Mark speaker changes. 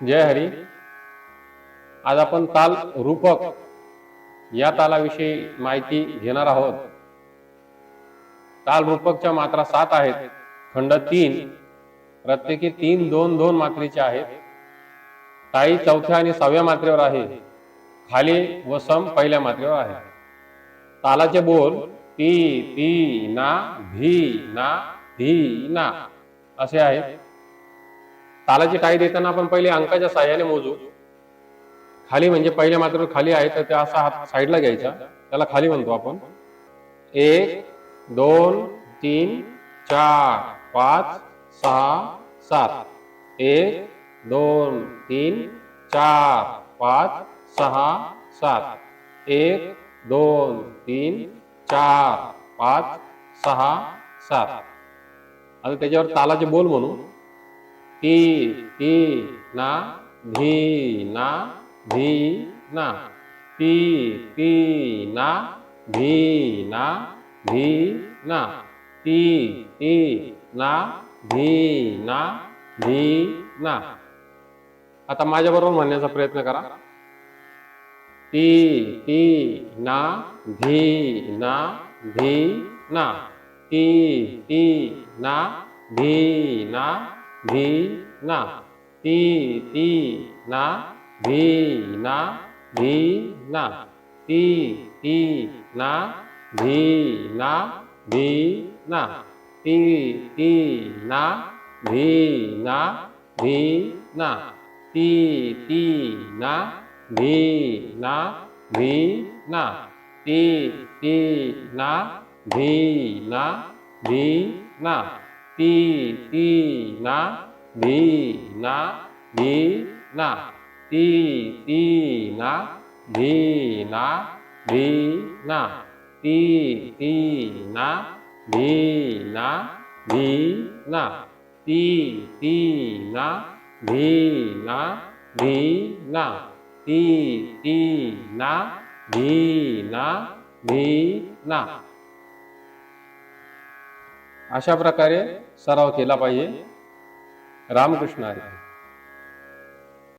Speaker 1: जय हरी. आज आपण ताल रूपक या तालाविषयी माहिती घेणार आहोत. ताल रूपकच्या मात्रा सात आहेत. खंड तीन. प्रत्येकी तीन दोन दोन मात्रेचे आहेत. ताई चौथ्या आणि सहाव्या मात्रेवर आहे. खाली व सम पहिल्या मात्रेवर आहे. तालाचे बोल ती ती ना भी ना धी ना असे आहेत. तालाची टाळी देताना आपण पहिले अंकाच्या साह्याने मोजू. खाली म्हणजे पहिल्या मात्र खाली आहे तर त्या असा हात साईडला घ्यायचा. त्याला खाली म्हणतो आपण. एक दोन तीन चार पाच सहा सात. एक दोन तीन चार पाच सहा सात. एक दोन तीन चार पाच सहा सात. आता त्याच्यावर तालाचे बोल म्हणू. ती ती ना धी ना धी ना. ती ती ना धी ना धी ना. ती ती ना धी ना धी ना. आता माझ्याबरोबर म्हणण्याचा प्रयत्न करा. ती ती ना धी ना धी ना. ती ती ना धी ना ভি না তি তি না ভি না তি তি না ভি না না তি তি না ভি না না তি তি না ভি না না তি তি না ভি না না তি তি না ভি না ভি না তি তি না ভি না ভি না তি তি না ভি না ভি না তি তি না ভি না ভি না তি তি না ভি না ভি না अशा प्रकारे सराव केला पाहिजे. रामकृष्ण हरी.